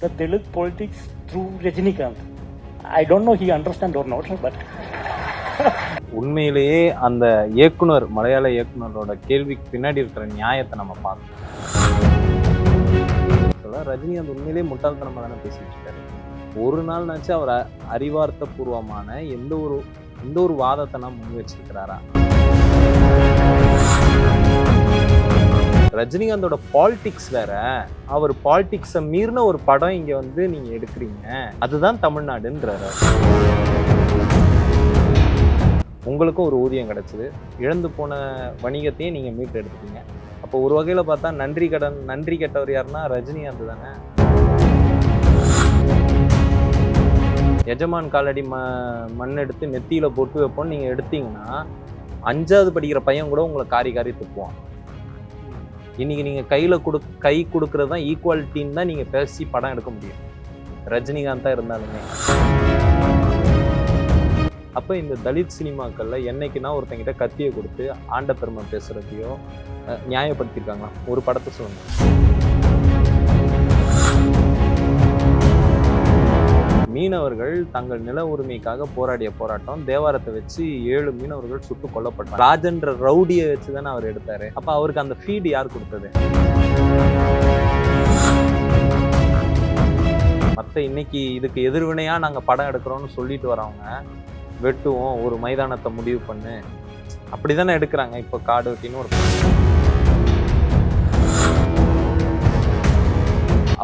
the Telugu politics through Rajinikanth. I don't know he understand or not, but உண்மையிலேயே அந்த இயக்குனர் மலையாள இயக்குனரோட கேள்விக்கு பின்னாடி இருக்கிற நியாயத்தை நம்ம பார்க்கணும். ரஜினி ரஜினிகாந்த் உண்மையிலேயே முட்டாள்தனமாக தானே பேசிட்டு இருக்காரு. ஒரு நாள்னாச்சு அவர் அறிவார்த்த பூர்வமான எந்த ஒரு எந்த ஒரு வாதத்தை நான் முன் வச்சிருக்கிறாரா? ரஜினிகாந்தோட பாலிடிக்ஸ் வேற. அவர் பாலிடிக்ஸை மீறின ஒரு படம் இங்க வந்து நீங்க எடுக்கிறீங்க. அதுதான் தமிழ்நாடுன்றாரு உங்களுக்கும் ஒரு ஊதியம் கிடைச்சது. இழந்து போன வணிகத்தையும் நீங்க மீட்டு எடுத்துட்டீங்க. அப்போ ஒரு வகையில் பார்த்தா நன்றி கடன் நன்றி கெட்டவர் யாருன்னா ரஜினிகாந்த் தானே. எஜமான் காலடி ம மண் எடுத்து நெத்தியில் போட்டு வைப்போம்னு நீங்கள் எடுத்தீங்கன்னா அஞ்சாவது படிக்கிற பையன் கூட உங்களை காரி காரி துப்புவான். இன்றைக்கி நீங்கள் கையில் கொடு கை கொடுக்குறது தான் ஈக்குவாலிட்டின்னு தான் நீங்கள் பேசி படம் எடுக்க முடியும். ரஜினிகாந்தாக இருந்தாலுமே. அப்போ இந்த தலித் சினிமாக்களில் என்னைக்குன்னா ஒருத்தங்கிட்ட கத்தியை கொடுத்து ஆண்ட பெருமை பேசுகிறதையும் நியாயப்படுத்தியிருக்காங்களாம். நியாயப்படுத்தியிருக்காங்களா ஒரு படத்தை சொல்லுங்கள் மீனவர்கள் தங்கள் நில உரிமைக்காக போராடிய போராட்டம். தேவாரத்தை வச்சு ஏழு மீனவர்கள் சுட்டு கொல்லப்பட்டார் ராஜன்ற ரவுடியை வச்சு தானே அவர் எடுத்தாரு. அப்ப அவருக்கு அந்த ஃபீடு யார் கொடுத்தது? மற்ற இன்னைக்கு இதுக்கு எதிர்வினையா நாங்க படம் எடுக்கிறோம்னு சொல்லிட்டு வரவங்க வெட்டுவோம் ஒரு மைதானத்தை முடிவு பண்ணு. அப்படிதானே எடுக்கிறாங்க. இப்போ காடு வெட்டின்னு ஒரு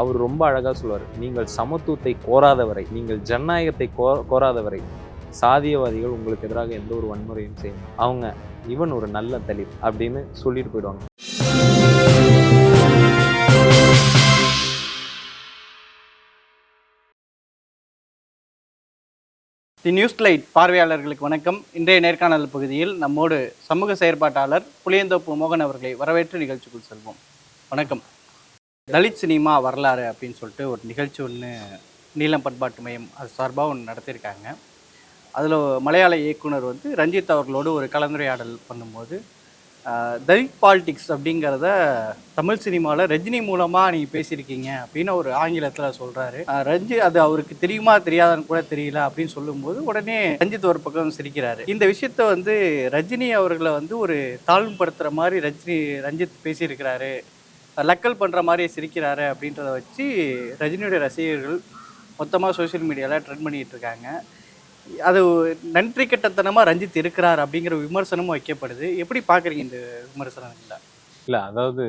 அவர் ரொம்ப அழகாக சொல்லுவார். நீங்கள் சமத்துவத்தை கோராதவரை நீங்கள் ஜனநாயகத்தை கோ கோராதவரை சாதியவாதிகள் உங்களுக்கு எதிராக எந்த ஒரு வன்முறையும் செய்யும் அவங்க இவன் ஒரு நல்ல தலித் அப்படின்னு சொல்லிட்டு போயிடுவாங்க. தி நியூஸ் லைட் பார்வையாளர்களுக்கு வணக்கம். இன்றைய நேர்காணல் பகுதியில் நம்மோடு சமூக செயற்பாட்டாளர் புளியந்தோப்பு மோகன் அவர்களை வரவேற்று நிகழ்ச்சிக்குள் செல்வோம். வணக்கம். தலித் சினிமா வரலாறு அப்படின்னு சொல்லிட்டு ஒரு நிகழ்ச்சி ஒன்று நீலம் பண்பாட்டு மையம் அது சார்பாக ஒன்று நடத்தியிருக்காங்க. அதில் மலையாள இயக்குனர் வந்து ரஞ்சித் அவர்களோடு ஒரு கலந்துரையாடல் பண்ணும்போது தலித் பாலிடிக்ஸ் அப்படிங்கிறத தமிழ் சினிமாவில் ரஜினி மூலமாக நீங்கள் பேசியிருக்கீங்க அப்படின்னு ஒரு ஆங்கிலத்தில் சொல்கிறாரு ரஞ்சி அது அவருக்கு தெரியுமா தெரியாதான்னு கூட தெரியல அப்படின்னு சொல்லும்போது உடனே ரஞ்சித் ஒரு பக்கம் சிரிக்கிறாரு. இந்த விஷயத்த வந்து ரஜினி அவர்களை வந்து ஒரு தாழ்வுபடுத்துகிற மாதிரி ரஜினி ரஞ்சித் பேசியிருக்கிறாரு. லக்கல் பண்ணுற மாதிரி சிரிக்கிறாரு அப்படின்றத வச்சு ரஜினியுடைய ரசிகர்கள் மொத்தமாக சோஷியல் மீடியாவில் ட்ரெண்ட் பண்ணிகிட்டு இருக்காங்க. அது நன்றி கெட்டத்தனமாக ரஞ்சித் இருக்கிறார் அப்படிங்கிற விமர்சனமும் வைக்கப்படுது. எப்படி பார்க்குறீங்க இந்த விமர்சனங்கள இல்லை அதாவது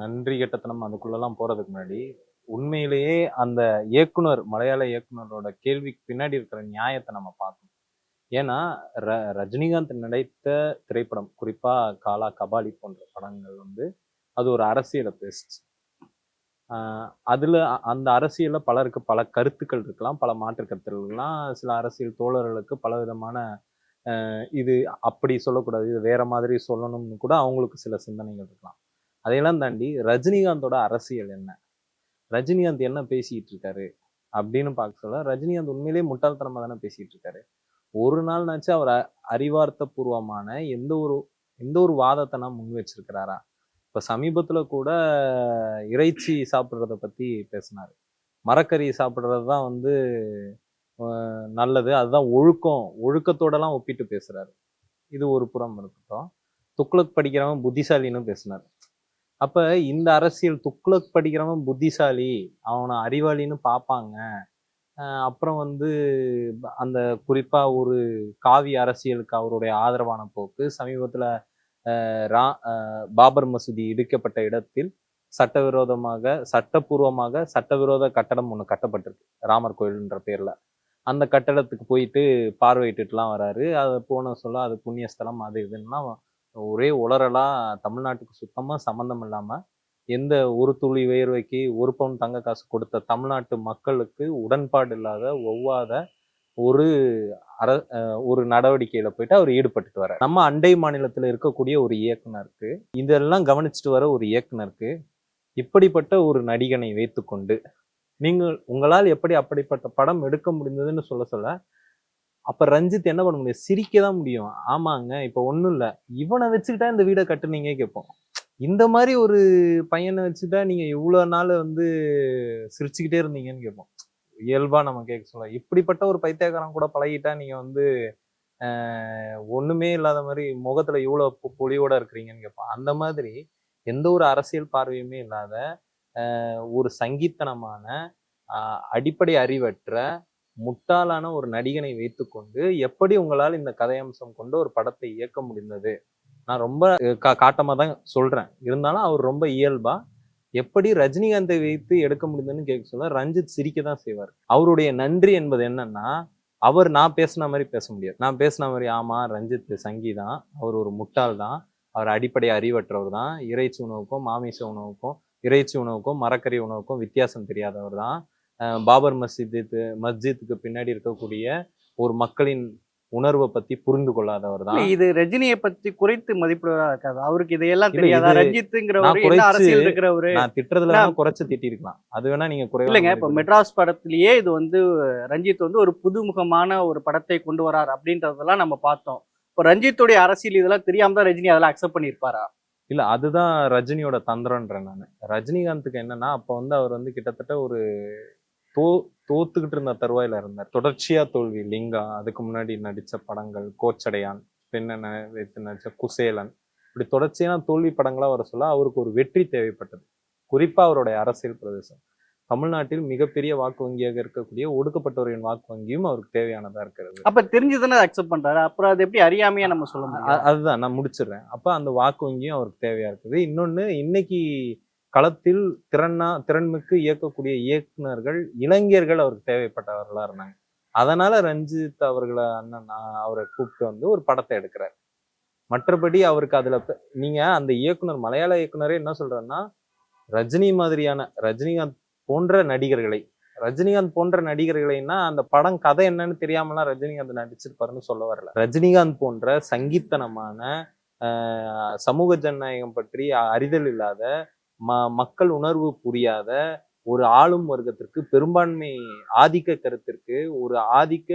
நன்றி கட்டத்தனம் அதுக்குள்ளெல்லாம் போகிறதுக்கு முன்னாடி உண்மையிலேயே அந்த இயக்குனர் மலையாள இயக்குனரோட கேள்விக்கு பின்னாடி இருக்கிற நியாயத்தை நம்ம பார்க்கணும். ஏன்னா ர ரஜினிகாந்த் நடித்த திரைப்படம் குறிப்பாக காலா கபாலி போன்ற படங்கள் வந்து அது ஒரு அரசியலை பேசுச்சு. அதில் அ- அந்த அரசியலில் பலருக்கு பல கருத்துக்கள் இருக்கலாம் பல மாற்று கருத்துக்கள் இருக்கலாம். சில அரசியல் தோழர்களுக்கு பல விதமான இது அப்படி சொல்லக்கூடாது இது வேற மாதிரி சொல்லணும்னு கூட அவங்களுக்கு சில சிந்தனைகள் இருக்கலாம். அதையெல்லாம் தாண்டி ரஜினிகாந்தோட அரசியல் என்ன? ரஜினிகாந்த் என்ன பேசிகிட்டு இருக்காரு? அப்படின்னு பார்க்க சொல்ல ரஜினிகாந்த் உண்மையிலேயே முட்டாள்தனமாக தானே பேசிகிட்டு இருக்காரு. ஒரு நாள்னாச்சு அவர் அறிவார்த்த பூர்வமான எந்த ஒரு எந்த ஒரு வாதத்தை நான் முன் வச்சிருக்கிறாரா? இப்போ சமீபத்தில் கூட இறைச்சி சாப்பிட்றத பத்தி பேசினார். மரக்கறி சாப்பிட்றது தான் வந்து நல்லது. அதுதான் ஒழுக்கம். ஒழுக்கத்தோடலாம் ஒப்பிட்டு பேசுகிறாரு இது ஒரு புறம் இருக்கட்டும். துக்ளக் படிக்கிறவன் புத்திசாலின்னு பேசினார். அப்ப இந்த அரசியல் துக்ளக் படிக்கிறவன் புத்திசாலி அவனை அறிவாளின்னு பார்ப்பாங்க அப்புறம் வந்து அந்த குறிப்பாக ஒரு காவி அரசியலுக்கு அவருடைய ஆதரவான போக்கு சமீபத்தில் ரா பாபர் மசூதி இடிக்கப்பட்ட இடத்தில் சட்டவிரோதமாக சட்டப்பூர்வமாக சட்டவிரோத கட்டடம் ஒன்று கட்டப்பட்டிருக்கு ராமர் கோயில்ன்ற பேரில். அந்த கட்டடத்துக்கு போயிட்டு பார்வையிட்டுட்டுலாம் வராரு. அதை போன சொல்ல அது புண்ணிய ஸ்தலம் அது இதுன்னா ஒரே உலரலாக தமிழ்நாட்டுக்கு சுத்தமாக சம்மந்தம் இல்லாமல் எந்த ஒரு துளி வேர்வைக்கு ஒரு பவுன் தங்க காசு கொடுத்த தமிழ்நாட்டு மக்களுக்கு உடன்பாடு இல்லாத ஒவ்வாத ஒரு அர அஹ் ஒரு நடவடிக்கையில போயிட்டு அவர் ஈடுபட்டுட்டு வர நம்ம அண்டை மாநிலத்தில் இருக்கக்கூடிய ஒரு இயக்குனருக்கு இதெல்லாம் கவனிச்சுட்டு வர ஒரு இயக்குனருக்கு இப்படிப்பட்ட ஒரு நடிகனை வைத்துக்கொண்டு நீங்கள் உங்களால் எப்படி அப்படிப்பட்ட படம் எடுக்க முடிந்ததுன்னு சொல்ல சொல்ல அப்போ ரஞ்சித் என்ன பண்ண முடியும்? சிரிக்க தான் முடியும். ஆமாங்க இப்போ ஒண்ணும் இல்லை. இவனை வச்சுக்கிட்டா இந்த வீடை கட்டுனீங்க கேட்போம். இந்த மாதிரி ஒரு பையனை வச்சுட்டா நீங்க இவ்வளோ நாள் வந்து சிரிச்சுக்கிட்டே இருந்தீங்கன்னு கேட்போம். இயல்பா நம்ம கேட்க சொல்லலாம் இப்படிப்பட்ட ஒரு பைத்தியக்காரன் கூட பழகிட்டா நீங்க வந்து ஆஹ், ஒண்ணுமே இல்லாத மாதிரி முகத்துல இவ்வளோ பொ- பொலிவோட இருக்கிறீங்கன்னு கேட்பான். அந்த மாதிரி எந்த ஒரு அரசியல் பார்வையுமே இல்லாத ஆஹ், ஒரு சங்கீத்தனமான அடிப்படை அறிவற்ற முட்டாளான ஒரு நடிகனை வைத்துக்கொண்டு எப்படி உங்களால் இந்த கதையம்சம் கொண்டு ஒரு படத்தை இயக்க முடிந்தது? நான் ரொம்ப கா காட்டமா தான் சொல்றேன். இருந்தாலும் அவர் ரொம்ப இயல்பாக எப்படி ரஜினிகாந்தை வைத்து எடுக்க முடியுதுன்னு கேட்க சொல்ல ரஞ்சித் சிரிக்க தான் செய்வார். அவருடைய நன்றி என்பது என்னன்னா அவர் நான் பேசின மாதிரி பேச முடியாது. நான் பேசின மாதிரி ஆமா ரஞ்சித் சங்கி தான் அவர் ஒரு முட்டாள் தான் அவர் அடிப்படை அறிவற்றவர் தான் இறைச்சி உணவுக்கும் மாமிச உணவுக்கும் இறைச்சி உணவுக்கும் மரக்கறி உணவுக்கும் வித்தியாசம் தெரியாதவர் தான் பாபர் மஸ்ஜிது மஸ்ஜித்துக்கு பின்னாடி இருக்கக்கூடிய ஒரு மக்களின் உணர்வை பத்தி புரிந்து கொள்ளாதவர் தான். இது ரஜினியை பத்தி குறைத்து மதிப்பிடுவதா இருக்காது. அவருக்கு இதையெல்லாம் தெரியாதா. ரஞ்சித்துங்கிறவரு என்ன அரசியல் இருக்கிறவரு. நான் திட்டுறதுல குறைச்சு திட்டிருக்கலாம். அது வேணா நீங்க குறைவா இல்லைங்க இப்ப. மெட்ராஸ் படத்திலேயே இது வந்து ரஞ்சித் வந்து ஒரு புதுமுகமான ஒரு படத்தை கொண்டு வரார் அப்படின்றதெல்லாம் நம்ம பார்த்தோம். இப்போ ரஞ்சித்துடைய அரசியல் இதெல்லாம் தெரியாம தான் ரஜினி அதெல்லாம் அக்செப்ட் பண்ணியிருப்பாரா? இல்ல அதுதான் ரஜினியோட தந்திரன்றேன் நான். ரஜினிகாந்துக்கு என்னன்னா அப்ப வந்து அவர் வந்து கிட்டத்தட்ட ஒரு தோ தோத்துக்கிட்டு இருந்த தருவாயில இருந்தார். தொடர்ச்சியா தோல்வி லிங்கா அதுக்கு முன்னாடி நடிச்ச படங்கள் கோச்சடையான் பெண்ணை வைத்து நடிச்ச குசேலன். இப்படி தொடர்ச்சியான தோல்வி படங்களா வர சொல்ல அவருக்கு ஒரு வெற்றி தேவைப்பட்டது. குறிப்பா அவருடைய அரசியல் பிரதேசம். தமிழ்நாட்டில் மிகப்பெரிய வாக்கு வங்கியாக இருக்கக்கூடிய ஒடுக்கப்பட்டவரின் வாக்கு வங்கியும் அவருக்கு தேவையானதா இருக்கிறது. அப்ப தெரிஞ்சுதானே அக்செப்ட் பண்றாரு? அப்புறம் அது எப்படி அறியாமையா நம்ம சொல்ல முடியும்? அதுதான் நான் முடிச்சிடுறேன். அப்ப அந்த வாக்கு வங்கியும் அவருக்கு தேவையா இருக்குது. இன்னொன்னு இன்னைக்கு களத்தில் திறனா திறன்மிக்கு இயக்கக்கூடிய இயக்குனர்கள் இளைஞர்கள் அவருக்கு தேவைப்பட்டவர்களா இருந்தாங்க. அதனால ரஞ்சித் அவர்களை அண்ணன் நான் அவரை கூப்பிட்டு வந்து ஒரு படத்தை எடுக்கிறார். மற்றபடி அவருக்கு அதுல நீங்க அந்த இயக்குனர் மலையாள இயக்குனரே என்ன சொல்றேன்னா ரஜினி மாதிரியான ரஜினிகாந்த் போன்ற நடிகர்களை ரஜினிகாந்த் போன்ற நடிகர்களைன்னா அந்த படம் கதை என்னன்னு தெரியாமலாம் ரஜினிகாந்த் நடிச்சிருப்பாருன்னு சொல்ல வரல. ரஜினிகாந்த் போன்ற சங்கீத்தனமான ஆஹ், சமூக ஜனநாயகம் பற்றி அறிதல் இல்லாத ம மக்கள் உணர்வு புரியாத ஒரு ஆளும் வர்க்கத்திற்கு பெரும்பான்மை ஆதிக்க கருத்திற்கு ஒரு ஆதிக்க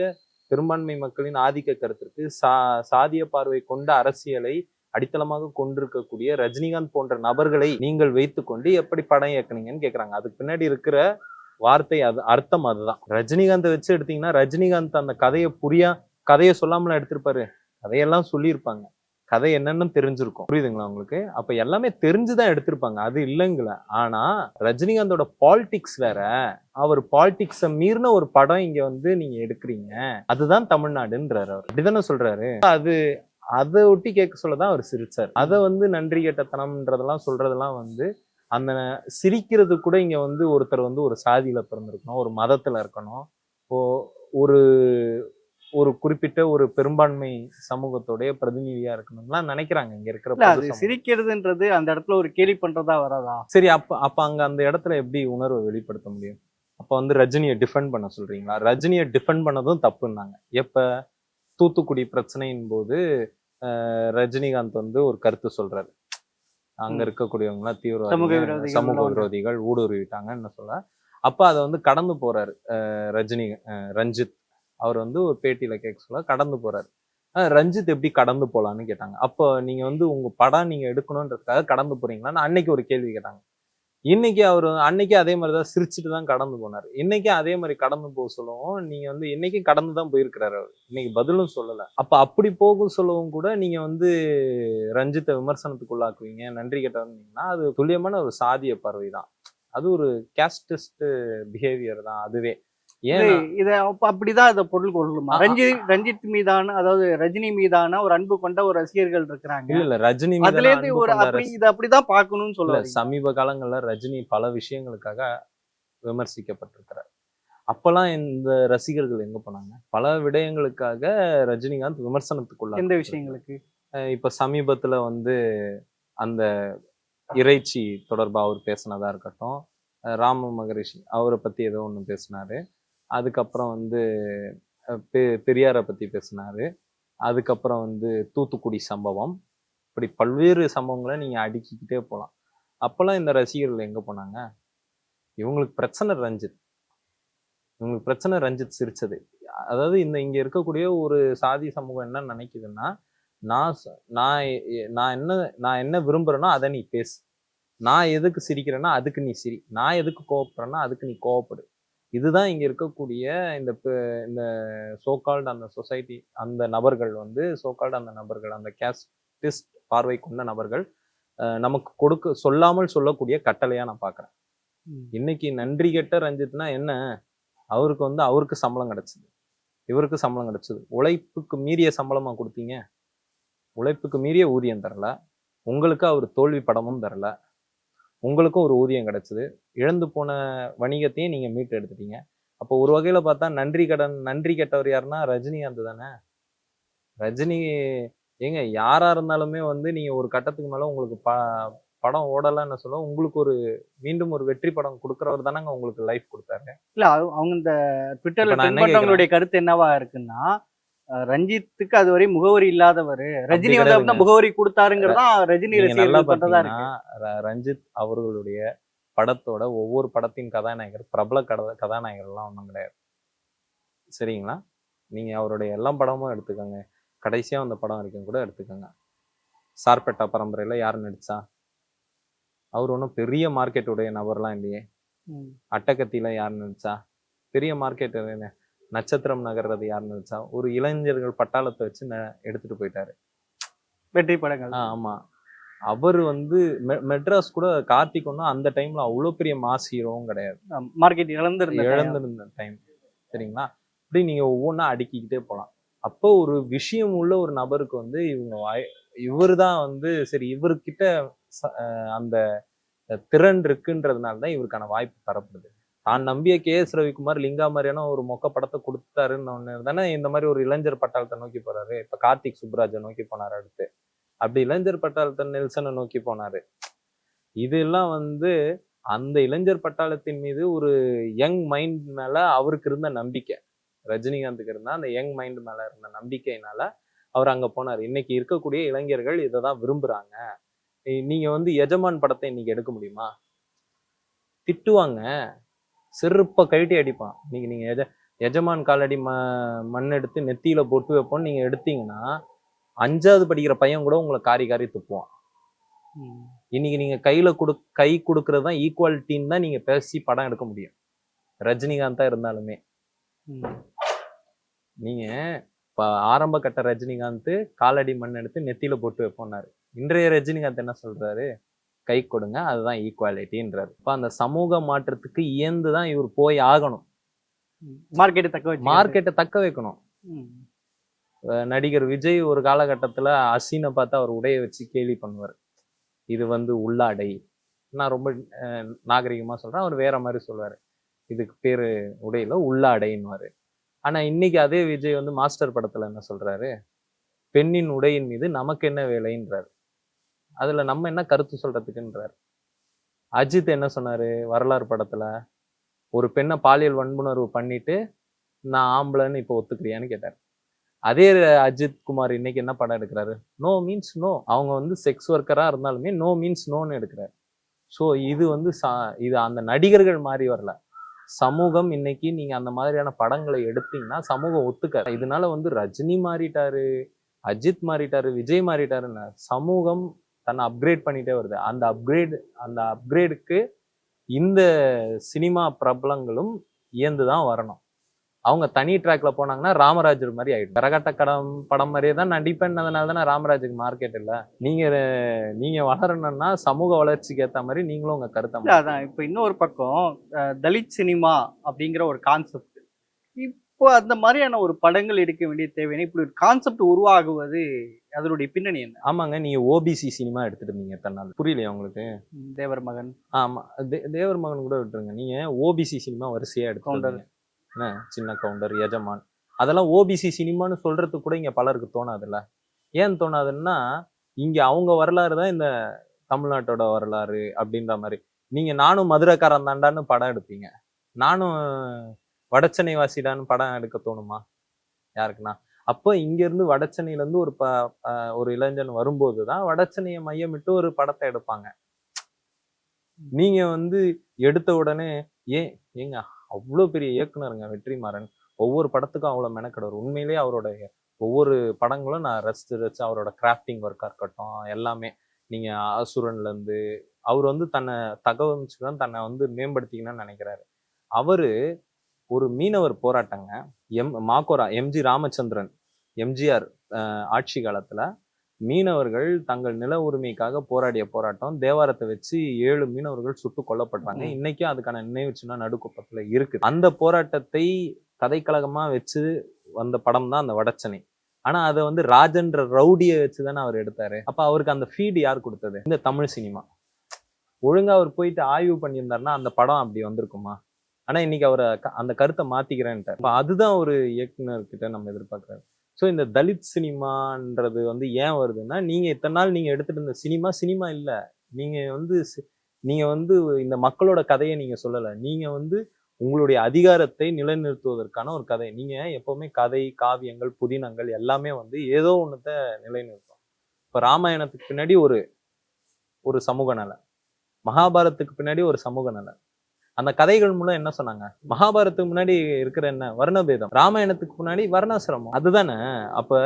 பெரும்பான்மை மக்களின் ஆதிக்க கருத்திற்கு சா சாதிய பார்வை கொண்ட அரசியலை அடித்தளமாக கொண்டிருக்கக்கூடிய ரஜினிகாந்த் போன்ற நபர்களை நீங்கள் வைத்துக்கொண்டு எப்படி படம் இயக்குனீங்கன்னு கேட்குறாங்க அதுக்கு பின்னாடி இருக்கிற வார்த்தை அது அர்த்தம் அதுதான். ரஜினிகாந்தை வச்சு எடுத்தீங்கன்னா ரஜினிகாந்த் அந்த கதையை புரியா கதையை சொல்லாமலாம் எடுத்திருப்பாரு. கதையெல்லாம் சொல்லியிருப்பாங்க. கதை என்னன்னு தெரிஞ்சிருக்கும். புரியுதுங்களா உங்களுக்கு? அப்ப எல்லாமே தெரிஞ்சுதான் எடுத்திருப்பாங்க. அது இல்லைங்கள. ஆனா ரஜினிகாந்தோட பாலிடிக்ஸ் வேற. அவர் பாலிடிக்ஸ மீறின ஒரு படம் இங்க வந்து நீங்க எடுக்கிறீங்க. அதுதான் தமிழ்நாடுன்றாரு அவர். அப்படிதானே சொல்றாரு? அது அதை ஒட்டி கேட்க சொல்லதான் அவர் சிரிச்சார். அதை வந்து நன்றி கெட்டத்தனம்ன்றதெல்லாம் சொல்றதெல்லாம் வந்து அந்த சிரிக்கிறது கூட இங்க வந்து ஒருத்தர் வந்து ஒரு சாதியில பிறந்திருக்கணும் ஒரு மதத்துல இருக்கணும். ஓ ஒரு ஒரு குறிப்பிட்ட ஒரு பெரும்பான்மை சமூகத்தோடைய பிரதிநிதியா இருக்கணும்லாம் நினைக்கிறாங்க இங்க இருக்கிற அது. சிரிக்கிறதுன்றது அந்த இடத்துல ஒரு கேலி பண்றதா வராதா? சரி அப்ப அப்ப அங்க அந்த இடத்துல எப்படி உணர்வை வெளிப்படுத்த முடியும்? அப்ப வந்து ரஜினியை டிஃபெண்ட் பண்ண சொல்றீங்களா? ரஜினியை டிஃபெண்ட் பண்ணதும் தப்புன்னாங்க. எப்ப? தூத்துக்குடி பிரச்சனையின் போது ரஜினிகாந்த் வந்து ஒரு கருத்து சொல்றாரு. அங்க. இருக்கக்கூடியவங்க எல்லாம் சமூக விரோதிகள் ஊடுருவிட்டாங்கன்னு சொல்ல. அப்ப அதை வந்து கடந்து போறாரு அஹ், ரஜினி அஹ், ரஞ்சித். அவர் வந்து ஒரு பேட்டியில் கேட்க சொல்ல கடந்து போறாரு. ரஞ்சித் எப்படி கடந்து போகலான்னு கேட்டாங்க. அப்போ நீங்க வந்து உங்க படம் நீங்க எடுக்கணுன்றதுக்காக கடந்து போறீங்களான்னு அன்னைக்கு ஒரு கேள்வி கேட்டாங்க. இன்னைக்கு அவர் அன்னைக்கு அதே மாதிரி தான் சிரிச்சுட்டு தான் கடந்து போனார். இன்னைக்கு அதே மாதிரி கடந்து போக சொல்லவும் நீங்க வந்து இன்னைக்கும் கடந்து தான் போயிருக்கிறாரு அவர். இன்னைக்கு பதிலும் சொல்லலை. அப்போ அப்படி போகும் சொல்லவும் கூட நீங்க வந்து ரஞ்சித்தை விமர்சனத்துக்குள்ளாக்குவீங்க நன்றி கேட்டவங்கன்னா அது துல்லியமான ஒரு சாதிய பார்வை தான். அது ஒரு கேஸ்டிஸ்ட் பிஹேவியர் தான் அதுவே. இது இத அப்ப அப்படிதான் இதை பொருள் ஆ, ரஞ்சித் ரஞ்சித் மீதான அதாவது ரஜினி மீதான ஒரு அன்பு கொண்ட ஒரு ரசிகர்கள் இருக்கிறாங்க. இல்ல இல்ல ரஜினி அதுல இருந்து ஒரு அப்படி இதை அப்படிதான் பார்க்கணும்னு இல்ல சொல்ல சமீப காலங்கள்ல ரஜினி பல விஷயங்களுக்காக விமர்சிக்கப்பட்டிருக்கிறார். அப்பெல்லாம் இந்த ரசிகர்கள் எங்க போனாங்க? பல விடயங்களுக்காக ரஜினிகாந்த் விமர்சனத்துக்குள்ள எந்த விஷயங்களுக்கு? இப்ப சமீபத்துல வந்து அந்த இறைச்சி தொடர்பா அவர் பேசினதா இருக்கட்டும் ராம மகரிஷி அவரை பத்தி ஏதோ ஒண்ணு பேசினாரு. அதுக்கப்புறம் வந்து பெ- பெரியாரை பற்றி பேசினாரு. அதுக்கப்புறம் வந்து தூத்துக்குடி சம்பவம். இப்படி பல்வேறு சம்பவங்களை நீங்கள் அடுக்கிக்கிட்டே போகலாம் அப்போல்லாம் இந்த ரசிகர்கள் எங்கே போனாங்க? இவங்களுக்கு பிரச்சனை ரஞ்சித். இவங்களுக்கு பிரச்சனை ரஞ்சித் சிரிச்சது. அதாவது இந்த இங்கே இருக்கக்கூடிய ஒரு சாதி சமூகம் என்ன நினைக்குதுன்னா நான் நான் நான் என்ன நான் என்ன விரும்புகிறேனோ அதை நீ பேசு. நான் எதுக்கு சிரிக்கிறேன்னா அதுக்கு நீ சிரி. நான் எதுக்கு கோவப்படுறேன்னா அதுக்கு நீ கோவப்படு. இதுதான் இங்க இருக்கக்கூடிய இந்த ப- இந்த சோகால்டு அந்த சொசைட்டி அந்த நபர்கள் வந்து சோகால்டு அந்த நபர்கள் அந்த கேஸ்டிஸ்ட் பார்வை கொண்ட நபர்கள் அஹ், நமக்கு கொடுக்க சொல்லாமல் சொல்லக்கூடிய கட்டளையா நான் பார்க்கறேன். இன்னைக்கு நன்றி கெட்ட ரஞ்சித்னா என்ன? அவருக்கு வந்து அவருக்கு சம்பளம் கிடைச்சது. இவருக்கு சம்பளம் கிடைச்சது. உழைப்புக்கு மீறிய சம்பளமா கொடுத்தீங்க? உழைப்புக்கு மீறிய ஊதியம் தரல. உங்களுக்கு அவர் தோல்வி படமும் தரல. உங்களுக்கும் ஒரு ஊதியம் கிடைச்சது. இழந்து போன வணிகத்தையும் நீங்க மீட்டு எடுத்துட்டீங்க. அப்போ ஒரு வகையில பார்த்தா நன்றி கடன் நன்றி கெட்டவர் யாருன்னா ரஜினிகாந்த் தானே? ரஜினி ஏங்க யாரா இருந்தாலுமே வந்து நீங்க ஒரு கட்டத்துக்கு மேல உங்களுக்கு ப படம் ஓடலைன்னு சொல்ல உங்களுக்கு ஒரு மீண்டும் ஒரு வெற்றி படம் கொடுக்குறவர் தானங்க உங்களுக்கு லைஃப் கொடுத்தாரு. இல்ல அவங்க இந்த ட்விட்டர்ல பண்றவங்களுடைய கருத்து என்னவா இருக்குன்னா ரஞ்சித்துக்கு அதுவரை முகவரி இல்லாதவர். ரஜினி வந்து முகவரி கொடுத்தாருங்கிறது ரஜினி நல்லா ர- ரஞ்சித் அவர்களுடைய படத்தோட ஒவ்வொரு படத்தின் கதாநாயகர் பிரபல கத கதாநாயகர்லாம் ஒன்றும் கிடையாது. சரிங்களா? நீங்க அவருடைய எல்லா படமும் எடுத்துக்கோங்க. கடைசியா அந்த படம் வரைக்கும் கூட எடுத்துக்கோங்க. சார்பேட்டா பரம்பரையில யார் நடிச்சா? அவர் ஒன்றும் பெரிய மார்க்கெட் உடைய நபர்லாம் இல்லையே. ம். அட்டகத்தில யார் நடிச்சா? பெரிய மார்க்கெட் நட்சத்திரம் நகர்றது யார் நடிச்சா ஒரு இளைஞர்கள் பட்டாளத்தை வச்சு எடுத்துட்டு போயிட்டாரு. வெற்றி படங்கள். ஆமா. அவர் வந்து மெட்ராஸ் கூட கார்த்திக் ஒன்றும் அந்த டைம்ல அவ்வளோ பெரிய மாஸ் ஹீரோவும் கிடையாது. மார்க்கெட் இழந்திருந்த. இழந்திருந்த டைம் சரிங்களா? இப்படி நீங்க ஒவ்வொன்றா அடுக்கிக்கிட்டே போகலாம் அப்போ ஒரு விஷயம் உள்ள ஒரு நபருக்கு வந்து இவங்க வாய் இவர் தான் வந்து சரி இவர்கிட்ட அந்த திறன் இருக்குன்றதுனால தான் இவருக்கான வாய்ப்பு தரப்படுது. தான் நம்பிய கே எஸ் ரவிக்குமார் லிங்கா மாதிரியான ஒரு மொக்க படத்தை கொடுத்தாருன்னு தானே இந்த மாதிரி ஒரு இளைஞர் பட்டாளத்தை நோக்கி போறாரு. இப்ப கார்த்திக் சுப்ராஜை நோக்கி போனாரு அடுத்து. அப்படி இளைஞர் பட்டாளத்தை நெல்சனை நோக்கி போனாரு. இதெல்லாம் வந்து அந்த இளைஞர் பட்டாளத்தின் மீது ஒரு யங் மைண்ட் மேல அவருக்கு இருந்த நம்பிக்கை. ரஜினிகாந்துக்கு இருந்த அந்த யங் மைண்ட் மேல இருந்த நம்பிக்கையினால அவர் அங்க போனார். இன்னைக்கு இருக்கக்கூடிய இளைஞர்கள் இதை தான் விரும்புறாங்க. நீங்க வந்து எஜமான் படத்தை இன்னைக்கு எடுக்க முடியுமா? திட்டுவாங்க. செருப்ப கழட்டி அடிப்பான். நீங்க நீங்க எஜ எஜமான் காலடி ம மண் எடுத்து நெத்தியில பொட்டு வைப்போம்னு நீங்க எடுத்தீங்கன்னா அஞ்சாவது படிக்கிற பையன் கூட உங்களை காரி காரி துப்புவான். இன்னைக்கு நீங்க கையில கொடு கை கொடுக்கறது தான் ஈக்குவாலிட்டின்னு தான் நீங்க பேசி படம் எடுக்க முடியும். ரஜினிகாந்தா இருந்தாலுமே. ம். நீங்க இப்ப ஆரம்ப கட்ட ரஜினிகாந்த் காலடி மண் எடுத்து நெத்தியில போட்டு வைப்போம்னாரு. இன்றைய ரஜினிகாந்த் என்ன சொல்றாரு? கை கொடுங்க அதுதான் ஈக்குவாலிட்டின்றாரு இப்ப அந்த சமூக மாற்றத்துக்கு இயந்து தான் இவர் போய் ஆகணும். மார்க்கெட்டை தக்க மார்க்கெட்டை தக்க வைக்கணும். நடிகர் விஜய் ஒரு காலகட்டத்துல அசினை பார்த்து அவர் உடைய வச்சு கேலி பண்ணுவார். இது வந்து உள்ளாடை. நான் ரொம்ப அஹ், நாகரிகமா சொல்றேன். அவர் வேற மாதிரி சொல்லுவாரு இதுக்கு பேரு உடையில உள்ளாடைன்னுவாரு. ஆனா இன்னைக்கு அதே விஜய் வந்து மாஸ்டர் படத்துல என்ன சொல்றாரு? பெண்ணின் உடையின் மீது நமக்கு என்ன வேலைன்றாரு. அதுல நம்ம என்ன கருத்து சொல்றதுக்குன்றாரு. அஜித் என்ன சொன்னாரு? வரலாறு படத்துல ஒரு பெண்ணை பாலியல் வன்புணர்வு பண்ணிட்டு நான் ஆம்பளைன்னு இப்போ ஒத்துக்கிறியான்னு கேட்டார். அதே அஜித் குமார் இன்னைக்கு என்ன படம் எடுக்கிறாரு? நோ மீன்ஸ் நோ அவங்க வந்து செக்ஸ் ஒர்க்கராக இருந்தாலுமே நோ மீன்ஸ் நோன்னு எடுக்கிறாரு. ஸோ இது வந்து சா- இது அந்த நடிகர்கள் மாறி வரல. சமூகம் இன்னைக்கு நீங்கள் அந்த மாதிரியான படங்களை எடுத்தீங்கன்னா சமூகம் ஒத்துக்காது. இதனால வந்து ரஜினி மாறிட்டாரு அஜித் மாறிட்டாரு விஜய் மாறிட்டாருன்னு சமூகம் தன்னை அப்கிரேட் பண்ணிட்டே வருது. அந்த அப்கிரேட் அந்த அப்கிரேடுக்கு இந்த சினிமா பிரபலங்களும் இயந்து தான் வரணும். அவங்க தனி ட்ராக்ல போனாங்கன்னா ராமராஜர் மாதிரி ஆயிடும். கரகாட்ட கடம் படம் மாதிரியே தான் நடிப்பேன்னதுனால தானே ராமராஜுக்கு மார்க்கெட் இல்ல. நீங்க நீங்க வளரணும்னா சமூக வளர்ச்சிக்கு ஏத்த மாதிரி நீங்களும் உங்க கருத்தை அதான். இப்போ இன்னொரு பக்கம் தலித் சினிமா அப்படிங்கிற ஒரு கான்செப்ட் இப்போ அந்த மாதிரியான ஒரு படங்கள் எடுக்க வேண்டிய தேவையான இப்படி ஒரு கான்செப்ட் உருவாகுவது அதனுடைய பின்னணி என்ன? ஆமாங்க நீங்க ஓபிசி சினிமா எடுத்துட்டு இருந்தீங்க தன்னால் புரியலையா உங்களுக்கு? தேவர் மகன் ஆமா தேவர் மகன் கூட விட்டுருங்க. நீங்க ஓபிசி சினிமா வரிசையா கவுண்டர். எடுத்துட்டு என்ன? சின்ன கவுண்டர் எஜமான். அதெல்லாம் ஓபிசி சினிமான்னு சொல்றதுக்கு கூட இங்க பலருக்கு தோணாதுல்ல. ஏன் தோணாதுன்னா இங்க அவங்க வரலாறு தான் இந்த தமிழ்நாட்டோட வரலாறு அப்படின்ற மாதிரி. நீங்க நானும் மதுரைக்காரன் தாண்டான்னு படம் எடுப்பீங்க நானும் வடச்சென்னை வாசிடான்னு படம் எடுக்க தோணுமா? யாருக்குன்னா? அப்போ இங்க இருந்து இருந்து ஒரு ப ஒரு இளைஞன் வரும்போது தான் வடச்சென்னையை மையமிட்டு ஒரு படத்தை எடுப்பாங்க. நீங்க வந்து எடுத்த உடனே ஏன் ஏங்க அவ்வளோ பெரிய இயக்குனருங்க வெற்றிமாறன். ஒவ்வொரு படத்துக்கும் அவ்வளோ மெனக்கெடுவார் உண்மையிலேயே அவரோட ஒவ்வொரு படங்களும் நான் ரசித்து ரசித்து அவரோட கிராஃப்டிங் ஒர்க்காக இருக்கட்டும் எல்லாமே. நீங்க அசுரன்ல இருந்து அவர் வந்து தன்னை தகவமைச்சுக்கணும் தன்னை வந்து மேம்படுத்திக்கணும்னு நினைக்கிறாரு. அவர் ஒரு மீனவர் போராட்டங்க. எம் மாக்கோரா எம்ஜி ராமச்சந்திரன் எம்ஜிஆர் ஆட்சி காலத்துல மீனவர்கள் தங்கள் நில உரிமைக்காக போராடிய போராட்டம். தேவாரத்தை வச்சு ஏழு மீனவர்கள் சுட்டு கொல்லப்படுறாங்க. இன்னைக்கும் அதுக்கான நினைவு சின்னம் நடுக்குப்பத்துல இருக்கு அந்த போராட்டத்தை கதைக்கழகமா வச்சு வந்த படம் தான் அந்த வடச்சனை ஆனா அதை வந்து ராஜன்ற ரவுடியை வச்சு தானே அவர் எடுத்தாரு. அப்ப அவருக்கு அந்த ஃபீடு யார் கொடுத்தது? இந்த தமிழ் சினிமா. ஒழுங்கா அவர் போயிட்டு ஆய்வு பண்ணியிருந்தாருன்னா அந்த படம் அப்படி வந்திருக்குமா? ஆனால் இன்னைக்கு அவரை க- அந்த கருத்தை மாற்றிக்கிறேன்ட்டு இப்போ அதுதான் ஒரு இயக்குனர்கிட்ட நம்ம எதிர்பார்க்குறாரு. ஸோ இந்த தலித் சினிமான்றது வந்து ஏன் வருதுன்னா நீங்கள் இத்தனை நாள் நீங்கள் எடுத்துகிட்டு இருந்த சினிமா சினிமா இல்லை. நீங்கள் வந்து சி- வந்து இந்த மக்களோட கதையை நீங்கள் சொல்லலை. நீங்கள் வந்து உங்களுடைய அதிகாரத்தை நிலைநிறுத்துவதற்கான ஒரு கதை. நீங்கள் எப்போவுமே கதை காவியங்கள் புதினங்கள் எல்லாமே வந்து ஏதோ ஒன்றத்தை நிலைநிறுத்தும் இப்போ ராமாயணத்துக்கு பின்னாடி ஒரு ஒரு சமூக நலன் மகாபாரத்துக்கு பின்னாடி ஒரு சமூக நலன் அந்த கதைகள் மூலம் என்ன சொன்னாங்க? மகாபாரத்துக்கு முன்னாடி இருக்கிற என்ன? வர்ணபேதம். ராமாயணத்துக்கு முன்னாடி வர்ணாசிரமம். அதுதானே? அப்ப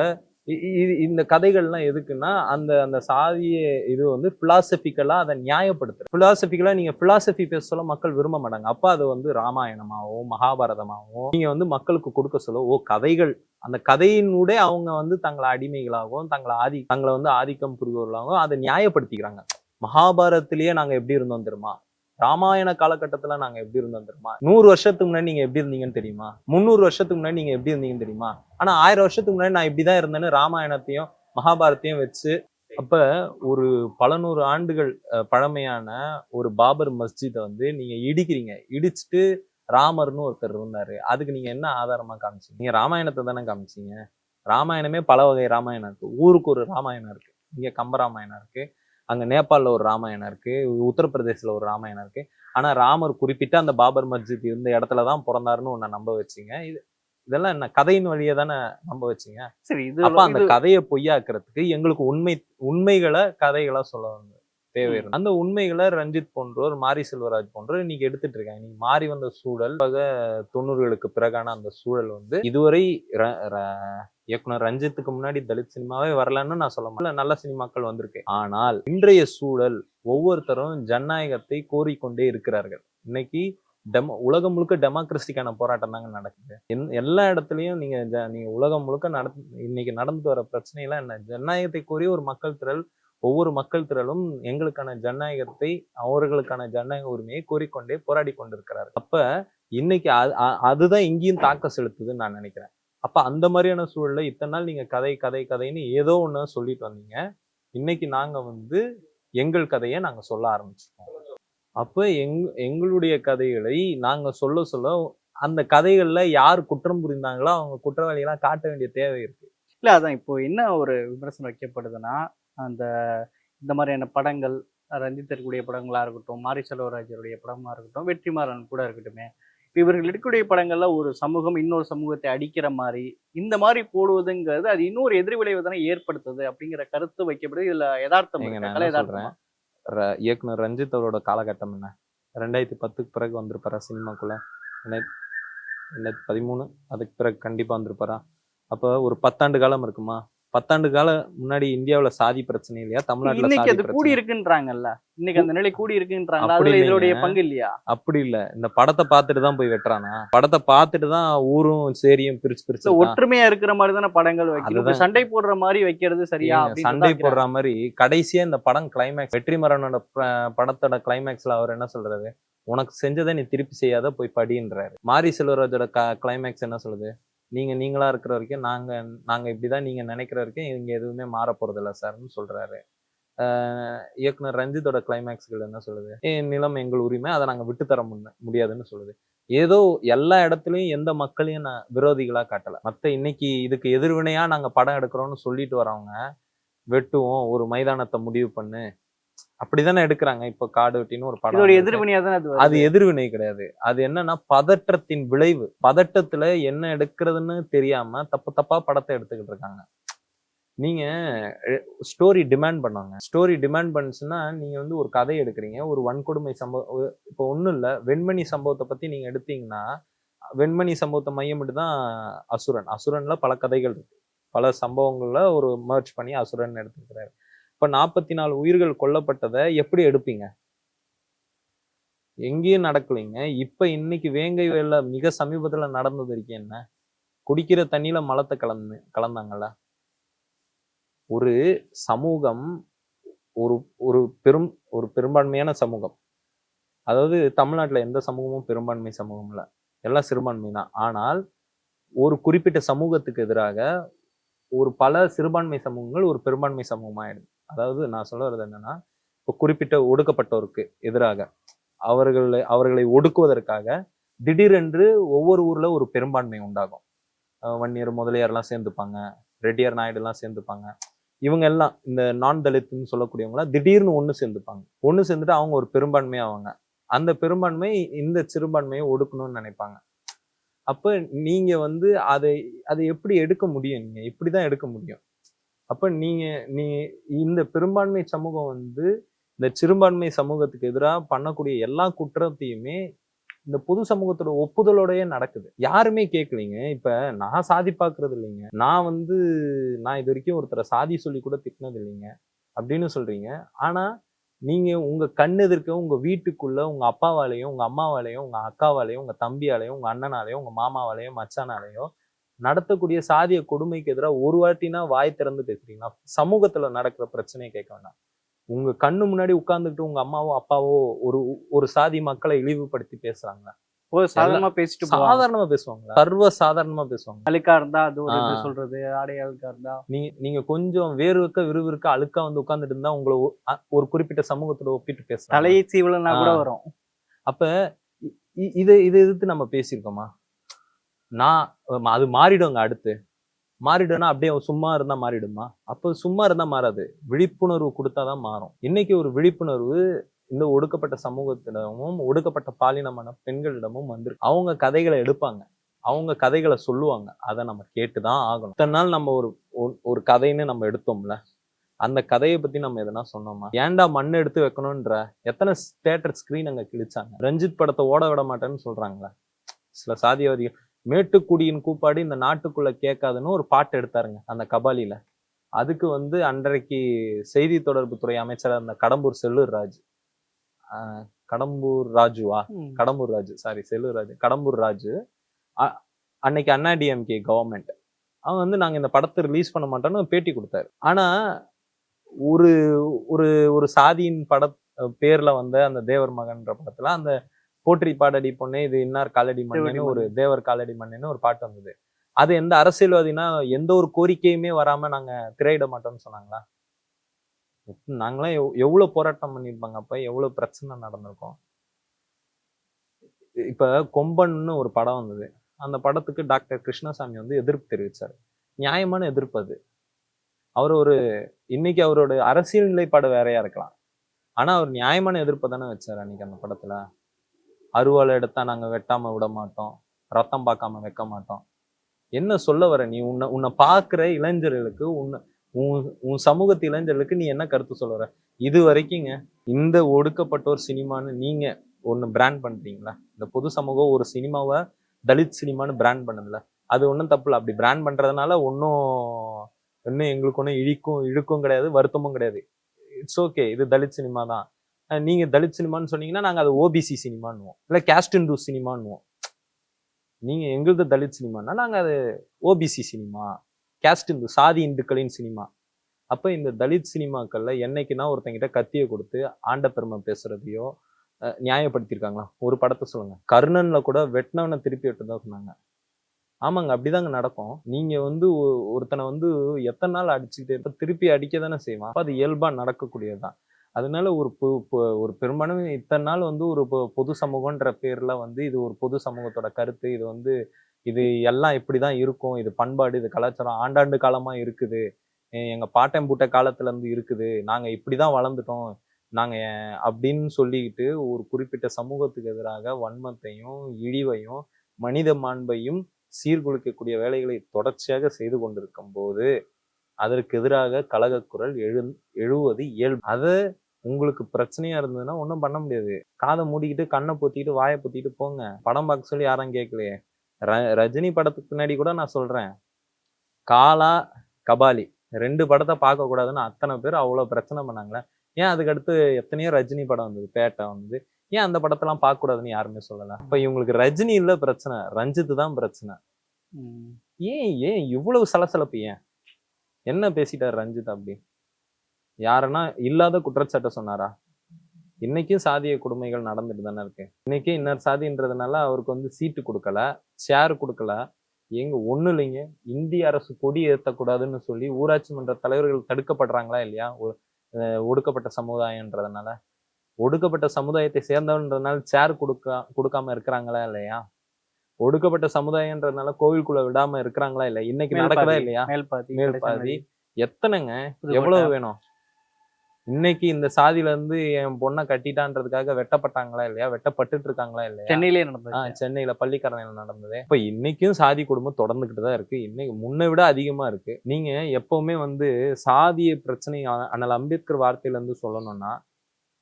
இ- இந்த கதைகள்லாம் எதுக்குன்னா அந்த அந்த சாதிய இது வந்து பிலாசபிக்கலா அதை நியாயப்படுத்து பிலாசபிக்கலா நீங்க பிலாசபி பேச சொல்ல மக்கள் விரும்ப மாட்டாங்க. அப்ப அது வந்து ராமாயணமாகவும் மகாபாரதமாகவும் நீங்க வந்து மக்களுக்கு கொடுக்க சொல்ல ஓ கதைகள். அந்த கதையினூடே அவங்க வந்து தங்களை அடிமைகளாகவும் தங்களை ஆதி தங்களை வந்து ஆதிக்கம் புரிபவர்களாகவும் அதை நியாயப்படுத்திக்கிறாங்க. மகாபாரத்திலேயே நாங்க எப்படி இருந்தோம் தெரியுமா? ராமாயண காலகட்டத்துல நாங்க எப்படி இருந்தோம் தெரியுமா? நூறு வருஷத்துக்கு முன்னாடி நீங்க எப்படி இருந்தீங்கன்னு தெரியுமா? முந்நூறு வருஷத்துக்கு முன்னாடி நீங்க எப்படி இருந்தீங்கன்னு தெரியுமா? ஆனா ஆயிரம் வருஷத்துக்கு முன்னாடி நான் இப்படிதான் இருந்தேன்னு ராமாயணத்தையும் மகாபாரத்தையும் வச்சு அப்ப ஒரு பல நூறு ஆண்டுகள் பழமையான ஒரு பாபர் மஸ்ஜிதை வந்து நீங்க இடிக்கிறீங்க. இடிச்சுட்டு ராமர்னு ஒருத்தர் இருந்தாரு. அதுக்கு நீங்க என்ன ஆதாரமா காமிச்சீங்க? நீங்க ராமாயணத்தை தானே காமிச்சீங்க. ராமாயணமே பல வகை ராமாயணம் இருக்கு. ஊருக்கு ஒரு ராமாயணம் இருக்கு. இங்க கம்பராமாயணம் இருக்கு. அங்க நேபாளில் ஒரு ராமாயணம் இருக்கு உத்தரப்பிரதேசல ஒரு ராமாயணம் இருக்கு. ஆனா ராமர் குறிப்பிட்ட அந்த பாபர் மஸ்ஜித் இருந்த இடத்துல தான் பிறந்தாருன்னு ஒன்ன நம்ப வச்சீங்க. இது இதெல்லாம் என்ன கதையின் வழியே தானே நம்ப வச்சீங்க? சரி இது அப்ப அந்த கதையை பொய்யாக்குறதுக்கு எங்களுக்கு உண்மை உண்மைகளை கதைகளா சொல்ல வந்து தேவை. அந்த உண்மைகளை ரஞ்சித் போன்றோர் மாரி செல்வராஜ் போன்றோர் இன்னைக்கு எடுத்துட்டு இருக்காங்க. இன்னைக்கு மாறி வந்த சூழல் தொண்ணூறுகளுக்கு பிறகான அந்த சூழல் வந்து இதுவரை இயக்குனர் ரஞ்சித்துக்கு முன்னாடி தலித் சினிமாவே வரலன்னு நான் சொல்ல மாட்டேன் நல்ல சினிமாக்கள் வந்திருக்கு. ஆனால் இன்றைய சூழல் ஒவ்வொருத்தரும் ஜனநாயகத்தை கோரிக்கொண்டே இருக்கிறார்கள். இன்னைக்கு டெமோ உலகம் முழுக்க டெமோக்ரஸிக்கான போராட்டம் தாங்க நடக்குது. என்- எல்லா இடத்துலயும் நீங்க ஜ- நீங்க உலகம் முழுக்க நட இன்னைக்கு நடந்துட்டு வர பிரச்சனைலாம் என்ன? ஜனநாயகத்தை கோரி ஒரு மக்கள் திரள் ஒவ்வொரு மக்கள் திரளும் எங்களுக்கான ஜனநாயகத்தை அவர்களுக்கான ஜனநாயக உரிமையை கோரிக்கொண்டே போராடி கொண்டிருக்கிறார்கள். அப்ப இன்னைக்கு அ- அதுதான் இங்கேயும் தாக்கம் செலுத்துதுன்னு நான் நினைக்கிறேன். அப்ப அந்த மாதிரியான சூழல்ல இத்தனை நாள் நீங்க கதை கதை கதைன்னு ஏதோ ஒண்ணு சொல்லிட்டு வந்தீங்க. இன்னைக்கு நாங்க வந்து எங்கள் கதையை நாங்க சொல்ல ஆரம்பிச்சிருக்கோம். அப்ப எங் எங்களுடைய கதைகளை நாங்க சொல்ல சொல்ல அந்த கதைகள்ல யார் குற்றம் புரிந்தாங்களோ அவங்க குற்றவாளிகளாம் காட்ட வேண்டிய தேவை இருக்கு. இல்ல அதான் இப்போ என்ன ஒரு விமர்சனம் வைக்கப்படுதுன்னா அந்த இந்த மாதிரியான படங்கள் ரஞ்சித் இருக்கக்கூடிய படங்களா இருக்கட்டும் மாரி செல்வராஜருடைய படமா இருக்கட்டும் வெற்றிமாறன் கூட இருக்கட்டுமே இப்ப இவர்கள் எடுக்கக்கூடிய படங்கள்ல ஒரு சமூகம் இன்னொரு சமூகத்தை அடிக்கிற மாதிரி இந்த மாதிரி போடுவதுங்கிறது அது இன்னொரு எதிர்விளைவு தானே ஏற்படுத்துது அப்படிங்கிற கருத்து வைக்கப்படுது. இதுல யதார்த்தம் யதார்த்தமா? இயக்குனர் ரஞ்சித் அவரோட காலகட்டம் என்ன? ரெண்டாயிரத்தி பத்துக்கு பிறகு வந்திருப்பாரா சினிமாக்குள்ள? ரெண்டாயிரத்தி பதிமூணு அதுக்கு பிறகு கண்டிப்பா வந்திருப்பாரா? அப்ப ஒரு பத்தாண்டு காலம் இருக்குமா? பத்தாண்டு காலம் முன்னாடி இந்தியாவுல சாதி பிரச்சனை இல்லையா? தமிழ்நாட்டுல இன்னைக்கு அது கூடி இருக்குன்றாங்கல்ல. இன்னைக்கு அந்த நிலை கூடி இருக்குன்றாங்களா? அப்படி அதுல இல்லைங்க. பங்கு இல்லையா? அப்படி இல்ல. இந்த படத்தை பார்த்துட்டு தான் போய் வெட்டுறானா? படத்தை பார்த்துட்டு தான் ஊரும் சேரியும் பிரிச்சு பிரிச்சு. ஒற்றுமையா இருக்கிற மாதிரி தானே படங்கள் அதுதான். சண்டை போடுற மாதிரி வைக்கிறது சரியா சண்டை போடுற மாதிரி கடைசியா இந்த படம் கிளைமேக்ஸ் வெற்றிமரனோட படத்தோட கிளைமேக்ஸ்ல அவர் என்ன சொல்றாரு? உனக்கு செஞ்சதை நீ திருப்பி செய்யாத போய் படின்றாரு. மாரி செல்வராஜோட க கிளைமேக்ஸ் என்ன சொல்லுது? நீங்கள் நீங்களாக இருக்கிற வரைக்கும் நாங்கள் நாங்கள் இப்படி தான் நீங்கள் நினைக்கிற வரைக்கும் இங்கே எதுவுமே மாற போகிறதில்ல சார்னு சொல்கிறாரு இயக்குனர் ரஞ்சித்தோட கிளைமேக்ஸ்கள் என்ன சொல்லுது? என் நிலம் எங்கள் உரிமை அதை நாங்கள் விட்டுத்தர முன்ன- முடியாதுன்னு சொல்லுது. ஏதோ எல்லா இடத்துலையும் எந்த மக்களையும் நான் விரோதிகளாக காட்டலை. மற்ற இன்னைக்கு இதுக்கு எதிர்வினையாக நாங்கள் படம் எடுக்கிறோம்னு சொல்லிட்டு வரவங்க வெட்டுவோம் ஒரு மைதானத்தை முடிவு பண்ணு அப்படிதானே எடுக்கிறாங்க. இப்ப காடு வெட்டின்னு ஒரு படம். எதிர்வினையா தானே அது. எதிர்வினை கிடையாது. அது என்னன்னா பதற்றத்தின் விளைவு. பதட்டத்துல என்ன எடுக்கிறதுன்னு தெரியாம தப்பு தப்பா படத்தை எடுத்துக்கிட்டு இருக்காங்க. நீங்க ஸ்டோரி டிமாண்ட் பண்ணுவாங்க. ஸ்டோரி டிமாண்ட் பண்ணுச்சுன்னா நீங்க வந்து ஒரு கதை எடுக்கிறீங்க. ஒரு வன்கொடுமை சம்பவம் இப்போ ஒண்ணும் இல்ல. வெண்மணி சம்பவத்தை பத்தி நீங்க எடுத்தீங்கன்னா வெண்மணி சம்பவத்தை மையமிட்டு தான் அசுரன். அசுரன்ல பல கதைகள் இருக்கு. பல சம்பவங்கள்ல ஒரு மர்ச் பண்ணி அசுரன் எடுத்துக்கிறாரு இப்ப நாற்பத்தி நாலு உயிர்கள் கொல்லப்பட்டதை எப்படி எடுப்பீங்க? எங்கேயும் நடக்கலைங்க. இப்ப இன்னைக்கு வேங்கை வேலை மிக சமீபத்துல நடந்தது இருக்கு என்ன? குடிக்கிற தண்ணியில மலத்தை கலந்து கலந்தாங்கல்ல? ஒரு சமூகம் ஒரு ஒரு பெரும் ஒரு பெரும்பான்மையான சமூகம். அதாவது தமிழ்நாட்டுல எந்த சமூகமும் பெரும்பான்மை சமூகம் இல்ல. எல்லாம் சிறுபான்மை தான். ஆனால் ஒரு குறிப்பிட்ட சமூகத்துக்கு எதிராக ஒரு பல சிறுபான்மை சமூகங்கள் ஒரு பெரும்பான்மை சமூகமாயிடுது. அதாவது நான் சொல்ல வர்றது என்னன்னா இப்போ குறிப்பிட்ட ஒடுக்கப்பட்டோருக்கு எதிராக அவர்களை அவர்களை ஒடுக்குவதற்காக திடீரென்று ஒவ்வொரு ஊர்ல ஒரு பெரும்பான்மை உண்டாகும். வன்னியர் முதலியார்லாம் சேர்ந்துப்பாங்க ரெட்டியார் நாயுடுலாம் சேர்ந்துப்பாங்க. இவங்க எல்லாம் இந்த நான் தலித்துன்னு சொல்லக்கூடியவங்களாம் திடீர்னு ஒன்று சேர்ந்துப்பாங்க. ஒன்று சேர்ந்துட்டு அவங்க ஒரு பெரும்பான்மை ஆவாங்க. அந்த பெரும்பான்மை இந்த சிறுபான்மையை ஒடுக்கணும்னு நினைப்பாங்க. அப்ப நீங்க வந்து அதை அதை எப்படி எடுக்க முடியும்? நீங்க இப்படிதான் எடுக்க முடியும்? அப்போ நீங்கள் நீ இந்த பெரும்பான்மை சமூகம் வந்து இந்த சிறுபான்மை சமூகத்துக்கு எதிராக பண்ணக்கூடிய எல்லா குற்றத்தையுமே இந்த பொது சமூகத்தோட ஒப்புதலோடயே நடக்குது. யாருமே கேட்கலீங்க. இப்ப நான் சாதி பார்க்கிறது இல்லைங்க. நான் வந்து நான் இது வரைக்கும் ஒருத்தரை சாதி சொல்லி கூட திட்டினது இல்லைங்க. அப்படின்னு சொல்றீங்க. ஆனா நீங்க உங்க கண் எதிர்க்க உங்க வீட்டுக்குள்ள உங்க அப்பாவாலையும் உங்க அம்மாவாலையும் உங்க அக்காவாலேயும் உங்க தம்பியாலேயும் உங்க அண்ணனாலேயும் உங்க மாமாவாலேயும் மச்சானாலையும் நடத்தக்கூடிய சாதிய கொடுமைக்கு எதிராக ஒரு வாட்டினா வாய் திறந்து பேசுறீங்களா? சமூகத்துல நடக்கிற பிரச்சனையை கேட்க வேண்டாம். உங்க கண்ணு முன்னாடி உட்கார்ந்துட்டு உங்க அம்மாவோ அப்பாவோ ஒரு ஒரு சாதி மக்களை இழிவுபடுத்தி பேசுறாங்க சாதாரணமா பேசிட்டு சாதாரணமா பேசுவாங்களா? சர்வ சாதாரணமா பேசுவாங்க. அழுக்கா இருந்தா அது ஒரு. சொல்றது? ஆடை அழுக்கா இருந்தா. நீங்க நீங்க கொஞ்சம் வேர்வுக்க விறுவிறுக்க அழுக்கா வந்து உட்கார்ந்துட்டு இருந்தா உங்களை ஒரு குறிப்பிட்ட சமூகத்தோட ஒப்பிட்டு பேசுறாங்க. தலையை சீவலனா கூட. வரும். அப்ப இதை இதை எதிர்த்து நம்ம பேசியிருக்கோமா? நான் அது மாறிடுங்க அடுத்து. மாறிடும்னா அப்படியே சும்மா இருந்தா மாறிடுமா? அப்போ சும்மா இருந்தா மாறாது. விழிப்புணர்வு கொடுத்தாதான் மாறும். இன்னைக்கு ஒரு விழிப்புணர்வு இந்த ஒடுக்கப்பட்ட சமூகத்திடமும் ஒடுக்கப்பட்ட பாலினமான பெண்களிடமும் வந்து அவங்க கதைகளை எடுப்பாங்க. அவங்க கதைகளை சொல்லுவாங்க. அதை நம்ம கேட்டுதான் ஆகணும். இத்தனை நாள் நம்ம ஒரு ஒரு- ஒரு கதைன்னு நம்ம எடுத்தோம்ல. அந்த கதையை பத்தி நம்ம எதனா சொன்னோமா? ஏன்டா மண் எடுத்து வைக்கணும்ன்ற எத்தனை தேட்டர் ஸ்கிரீன் அங்க கிழிச்சாங்க? ரஞ்சித் படத்தை ஓட விட மாட்டேன்னு சொல்றாங்களே. சில சாதியவாதிகள் மேட்டுக்குடியின் கூப்பாடு இந்த நாட்டுக்குள்ள கேட்காதுன்னு ஒரு பாட்டு எடுத்தாருங்க அந்த கபாலில அதுக்கு வந்து அன்றைக்கு செய்தி தொடர்புத்துறை அமைச்சர் அந்த கடம்பூர் செல்லூர் ராஜ். கடம்பூர் ராஜுவா. கடம்பூர் ராஜு சாரி செல்லூர் ராஜு கடம்பூர் ராஜு. அன்னைக்கு அண்ணா டிஎம்கே கவர்மெண்ட் அவன் வந்து நாங்க இந்த படத்தை ரிலீஸ் பண்ண மாட்டோம்னு பேட்டி கொடுத்தாரு. ஆனா ஒரு ஒரு ஒரு சாதியின் பட பேர்ல வந்த அந்த தேவர் மகன்ற படத்துல அந்த போற்றி பாடடி பொண்ணே இது இன்னார் காலடி மண்ணுன்னு ஒரு தேவர் காலடி மண்ணுன்னு ஒரு பாட்டு வந்தது. அது எந்த அரசியல்வாதினா எந்த ஒரு கோரிக்கையுமே வராம நாங்க திரையிட மாட்டோம்னு சொன்னாங்களா? நாங்களாம் எவ்- எவ்வளவு போராட்டம் பண்ணியிருப்பாங்க அப்ப? எவ்வளவு பிரச்சனை நடந்திருக்கும்? இப்ப கொம்பன்னு ஒரு படம் வந்தது. அந்த படத்துக்கு டாக்டர் கிருஷ்ணசாமி வந்து எதிர்ப்பு தெரிவிச்சாரு. நியாயமான எதிர்ப்பு அது. அவர் ஒரு இன்னைக்கு அவரோட அரசியல் நிலைப்பாடு வேறையா இருக்கலாம். ஆனா அவர் நியாயமான எதிர்ப்பை தானே வச்சாரு அன்னைக்கு அந்த படத்துல? அருவாளை எடுத்தா நாங்கள் வெட்டாமல் விட மாட்டோம். ரத்தம் பார்க்காம வைக்க மாட்டோம். என்ன சொல்ல வர நீ? உன்னை உன்னை பார்க்குற இளைஞர்களுக்கு உன்னை உன் உன் சமூகத்து இளைஞர்களுக்கு நீ என்ன கருத்து சொல்ல வர? இது வரைக்குங்க இந்த ஒடுக்கப்பட்டோர் சினிமான்னு நீங்கள் ஒன்று பிராண்ட் பண்ணுறீங்களா இந்த பொது சமூகம் ஒரு சினிமாவை தலித் சினிமான்னு பிராண்ட் பண்ணதில்ல. அது ஒன்றும் தப்பு இல்லை அப்படி பிராண்ட் பண்ணுறதுனால ஒன்றும் இன்னும் எங்களுக்கு ஒன்றும் இழிக்கும் இழுக்கும் கிடையாது வருத்தமும் கிடையாது. இட்ஸ் ஓகே இது தலித் சினிமா தான். நீங்க தலித் சினிமான்னு சொன்னீங்கன்னா நாங்கள் அது ஓபிசி சினிமான்னுவோம். இல்லை கேஸ்ட் இந்து சினிமான்னுவோம். நீங்க எங்களுது தலித் சினிமானா நாங்கள் அது ஓபிசி சினிமா கேஸ்ட் இந்து சாதி இந்துக்களின் சினிமா. அப்போ இந்த தலித் சினிமாக்கள்ல என்னைக்குன்னா ஒருத்தங்கிட்ட கத்தியை கொடுத்து ஆண்ட பெருமை பேசுறதையோ நியாயப்படுத்தியிருக்காங்களா? ஒரு படத்தை சொல்லுங்க. கர்ணன்ல கூட வெட்டினவனை திருப்பி விட்டதா சொன்னாங்க. ஆமாங்க அப்படிதாங்க நடக்கும். நீங்க வந்து ஒருத்தனை வந்து எத்தனை நாள் அடிச்சுக்கிட்டே இருப்ப திருப்பி அடிக்க தானே செய்வான். அப்போ அது இயல்பா நடக்கக்கூடியதுதான். அதனால ஒரு ஒரு பெரும்பான்மை இத்தனை நாள் வந்து ஒரு பொது சமூகன்ற பேர்ல வந்து இது ஒரு பொது சமூகத்தோட கருத்து. இது வந்து இது எல்லாம் இப்படிதான் இருக்கும். இது பண்பாடு இது கலாச்சாரம் ஆண்டாண்டு காலமா இருக்குது. எங்க பாட்டம் பூட்ட காலத்துல இருந்து இருக்குது. நாங்க இப்படிதான் வளர்ந்துட்டோம். நாங்க அப்படின்னு சொல்லிக்கிட்டு ஒரு குறிப்பிட்ட சமூகத்துக்கு எதிராக வன்மத்தையும் இழிவையும் மனித மாண்பையும் சீர்குலைக்கக்கூடிய வேலைகளை தொடர்ச்சியாக செய்து கொண்டிருக்கும் போது அதற்கு எதிராக கழகக்குரல் எழு எழுவது இயல்பு. அதை உங்களுக்கு பிரச்சனையா இருந்ததுன்னா ஒன்றும் பண்ண முடியாது. காதை மூடிக்கிட்டு கண்ணை பொத்திக்கிட்டு வாயை பொத்திக்கிட்டு போங்க. படம் பார்க்க சொல்லி யாரும் கேட்கலையே. ர- ரஜினி படத்துக்கு பின்னாடி கூட நான் சொல்றேன். காலா கபாலி ரெண்டு படத்தை பார்க்க கூடாதுன்னு அத்தனை பேர் அவ்வளவு பிரச்சனை பண்ணாங்களே. ஏன் அதுக்கு அடுத்து எத்தனையோ ரஜினி படம் வந்தது பேட்டை வந்தது. ஏன் அந்த படத்தெல்லாம் பார்க்க கூடாதுன்னு யாருமே சொல்லல? இப்ப இவங்களுக்கு ரஜினி இல்ல பிரச்சனை ரஞ்சித் தான் பிரச்சனை. ஏன் ஏன் இவ்வளவு சலசலப்பு ஏன்? என்ன பேசிட்டார் ரஞ்சித் அப்படி? யாருன்னா இல்லாத குற்றச்சாட்டை சொன்னாரா? இன்னைக்கும் சாதிய கொடுமைகள் நடந்துட்டு தானே இருக்கு. இன்னைக்கு இன்னொரு சாதின்றதுனால அவருக்கு வந்து சீட்டு கொடுக்கல ஷேர் கொடுக்கல. எங்க ஒண்ணு இல்லைங்க. இந்திய அரசு கொடி ஏத்தக்கூடாதுன்னு சொல்லி ஊராட்சி மன்ற தலைவர்கள் தடுக்கப்படுறாங்களா இல்லையா? ஒடுக்கப்பட்ட சமுதாயம்ன்றதுனால. ஒடுக்கப்பட்ட சமுதாயத்தை சேர்ந்தவன்றதுனால சேர் கொடுக்க கொடுக்காம இருக்கிறாங்களா இல்லையா? ஒடுக்கப்பட்ட சமுதாயம்ன்றதுனால கோவிலுக்குள்ள விடாம இருக்கிறாங்களா இல்லையா? இன்னைக்கு நடக்குதா மேல்பாதி, இல்லையா? மேல்பாதி மேல் பாதி. எத்தனைங்க. எவ்வளவு வேணும்? இன்னைக்கு இந்த சாதியில இருந்து என் பொண்ணை கட்டிட்டான்றதுக்காக வெட்டப்பட்டாங்களா இல்லையா? வெட்டப்பட்டுட்டு இருக்காங்களா இல்லையா? சென்னையிலே ஆ, நடந்தது சென்னையில பள்ளிக்கரணையில நடந்தது. இப்ப இன்னைக்கும் சாதி குடும்பம் தொடர்ந்துகிட்டு தான் இருக்கு. இன்னைக்கு முன்னை விட அதிகமா இருக்கு. நீங்க எப்பவுமே வந்து சாதிய பிரச்சனை அண்ணல் அம்பேத்கர் வார்த்தையில இருந்து சொல்லணும்னா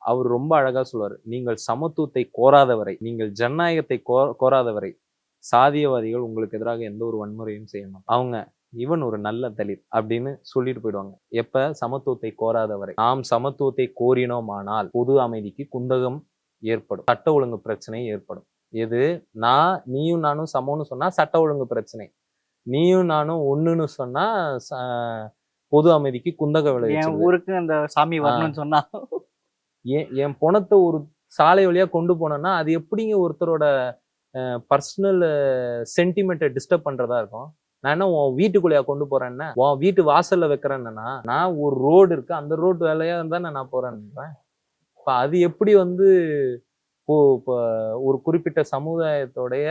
அவர் ரொம்ப அழகா சொல்லுவார். நீங்கள் சமத்துவத்தை கோராதவரை நீங்கள் ஜனநாயகத்தை கோ கோராதவரை சாதியவாதிகள் உங்களுக்கு எதிராக எந்த ஒரு வன்முறையும் செய்யணும் அவங்க இவன் ஒரு நல்ல தலித் அப்படின்னு சொல்லிட்டு போயிடுவாங்க. எப்ப? சமத்துவத்தை கோராதவரை நாம் சமத்துவத்தை கோரினோமானால் பொது அமைதிக்கு குந்தகம் ஏற்படும். சட்ட ஒழுங்கு பிரச்சனை ஏற்படும். எது? நான் நீயும் நானும் சமம்னு சொன்னா சட்ட ஒழுங்கு பிரச்சனை. நீயும் நானும் ஒண்ணுன்னு சொன்னா பொது அமைதிக்கு குந்தக விளைவிச்சிருது. ஊருக்கு அந்த சாமி வரணும்னு சொன்னா. என் என் பணத்தை ஒரு சாலை வழியா கொண்டு போனேன்னா அது எப்படிங்க ஒருத்தரோட பர்சனல் சென்டிமெண்ட்டை டிஸ்டர்ப் பண்றதா இருக்கும்? நான் என்ன உன் வீட்டுக்குள்ளேயா கொண்டு போறேன்னா? உன் வீட்டு வாசல்ல வைக்கிறேன்னா நான் ஒரு ரோடு இருக்கு. அந்த ரோடு வேலையா தானே நான் போறேன்றேன். இப்ப அது எப்படி வந்து இப்போ ஒரு குறிப்பிட்ட சமுதாயத்தோடைய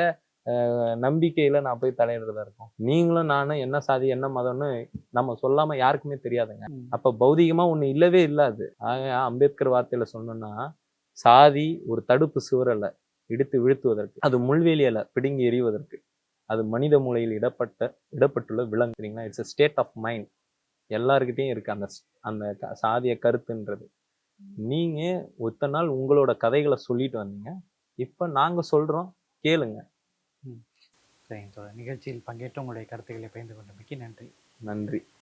நம்பிக்கையில நான் போய் தலையிடுறதா இருக்கும். நீங்களும் நானும் என்ன சாதி என்ன மதம்னு நம்ம சொல்லாம யாருக்குமே தெரியாதுங்க. அப்ப பௌதிகமா ஒண்ணு இல்லவே இல்லாது ஆக அம்பேத்கர் வார்த்தையில சொன்னோம்னா சாதி ஒரு தடுப்பு சுவர் அல்ல இடித்து வீழ்த்துவதற்கு அது முள்வேலி அல்ல பிடுங்கி எறிவதற்கு. அது மனித மூளையில் இடப்பட்ட இடப்பட்டுள்ள விலங்கு. சரிங்களா? இட்ஸ் ஸ்டேட் ஆஃப் மைண்ட் எல்லாருக்கிட்டையும் இருக்கு அந்த அந்த சாதிய கருத்துன்றது. நீங்க ஒத்த நாள் உங்களோட கதைகளை சொல்லிட்டு வந்தீங்க. இப்ப நாங்க சொல்றோம் கேளுங்க. சரிங்க நிகழ்ச்சியில் பங்கேற்று உங்களுடைய கருத்துக்களை பகிர்ந்து கொண்டமைக்கு நன்றி. நன்றி.